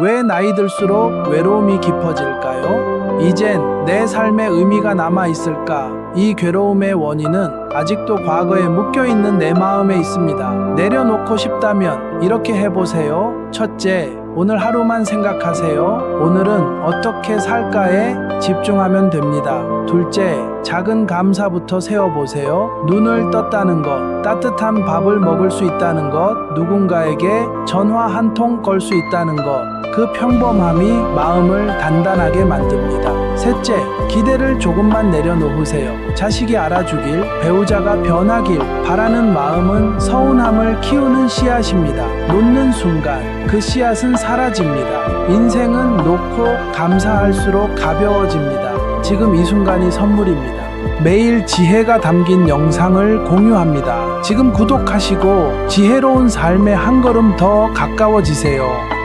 왜 나이 들수록 외로움이 깊어질까요? 이젠 내 삶의 의미가 남아 있을까? 이 괴로움의 원인은 아직도 과거에 묶여 있는 내 마음에 있습니다. 내려놓고 싶다면 이렇게 해보세요. 첫째, 오늘 하루만 생각하세요. 오늘은 어떻게 살까에 집중하면 됩니다. 둘째, 작은 감사부터 세워보세요. 눈을 떴다는 것, 따뜻한 밥을 먹을 수 있다는 것, 누군가에게 전화 한 통 걸 수 있다는 것, 그 평범함이 마음을 단단하게 만듭니다. 셋째, 기대를 조금만 내려놓으세요. 자식이 알아주길, 배우자가 변하길 바라는 마음은 서운함을 키우는 씨앗입니다. 놓는 순간 그 씨앗은 사라집니다. 인생은 놓고 감사할수록 가벼워집니다. 지금 이 순간이 선물입니다. 매일 지혜가 담긴 영상을 공유합니다. 지금 구독하시고 지혜로운 삶에 한 걸음 더 가까워지세요.